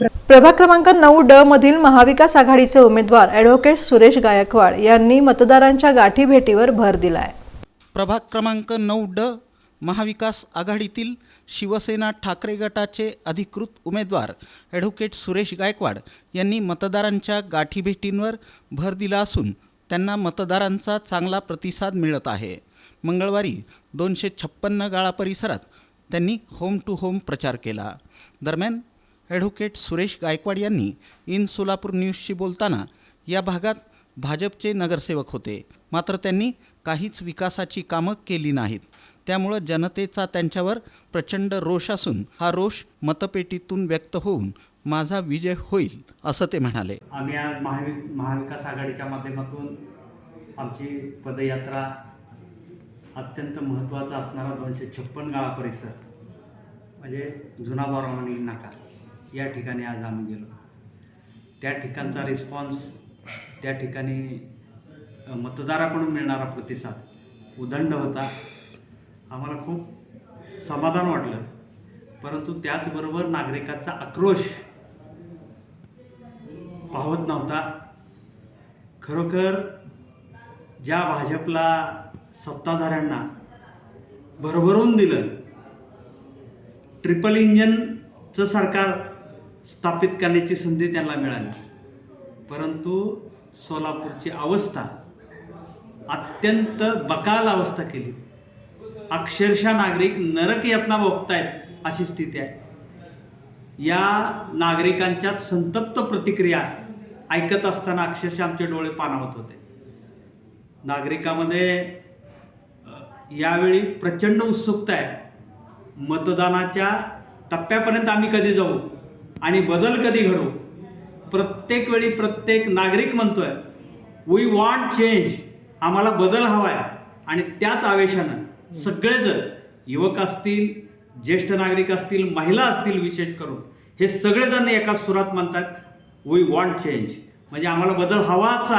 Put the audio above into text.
प्रभाग क्रमांक नऊ ड मधील महाविकास आघाडीचे उमेदवार ॲडव्होकेट सुरेश गायकवाड यांनी मतदारांच्या गाठीभेटीवर भर दिलाय. प्रभाग क्रमांक नऊ ड महाविकास आघाडीतील शिवसेना ठाकरे गटाचे अधिकृत उमेदवार ॲडव्होकेट सुरेश गायकवाड यांनी मतदारांच्या गाठीभेटींवर भर दिला असून त्यांना मतदारांचा चांगला प्रतिसाद मिळत आहे. मंगळवारी दोनशे छप्पन्न गाळा परिसरात त्यांनी होम टू होम प्रचार केला. दरम्यान ॲडव्होकेट सुरेश गायकवाड यांनी इन सोलापूर न्यूजशी बोलताना या भागात भाजपचे नगरसेवक होते. मात्र त्यांनी काहीच विकासाची कामं केली नाहीत. त्यामुळं जनतेचा त्यांच्यावर प्रचंड रोष असून हा रोष मतपेटीतून व्यक्त होऊन माझा विजय होईल असं ते म्हणाले. आम्ही आज महावि महाविकास आघाडीच्या माध्यमातून आमची पदयात्रा अत्यंत महत्त्वाचा असणारा दोनशे छप्पन गाळा परिसर म्हणजे जुना बोरावणी नाका. या ठिकाणी आज आम्ही गेलो. त्या ठिकाणचा रिस्पॉन्स त्या ठिकाणी मतदाराकडून मिळणारा प्रतिसाद उदंड होता. आम्हाला खूप समाधान वाटलं. परंतु त्याचबरोबर नागरिकांचा आक्रोश पाहत नव्हता. खरोखर ज्या भाजपला सत्ताधाऱ्यांना भरभरून दिलं ट्रिपल इंजनचं सरकार स्थापित करण्याची संधी त्यांना मिळाली. परंतु सोलापूरची अवस्था अत्यंत बकाल अवस्था केली. अक्षरशः नागरिक नरक यातना भोगतायत अशी स्थिती आहे. या नागरिकांच्या संतप्त प्रतिक्रिया ऐकत असताना अक्षरशः आमचे डोळे पानावत होते. नागरिकामध्ये यावेळी प्रचंड उत्सुकता आहे. मतदानाच्या टप्प्यापर्यंत आम्ही कधी जाऊ? आणि बदल कधी घडू? प्रत्येक वेळी प्रत्येक नागरिक म्हणतोय वी वॉन्ट चेंज आम्हाला बदल हवा आहे आणि त्याच आवेशानं सगळेजण युवक असतील ज्येष्ठ नागरिक असतील महिला असतील विशेष करून हे सगळेजण एका सुरात म्हणतात वी वॉन्ट चेंज म्हणजे आम्हाला बदल हवाच आहे.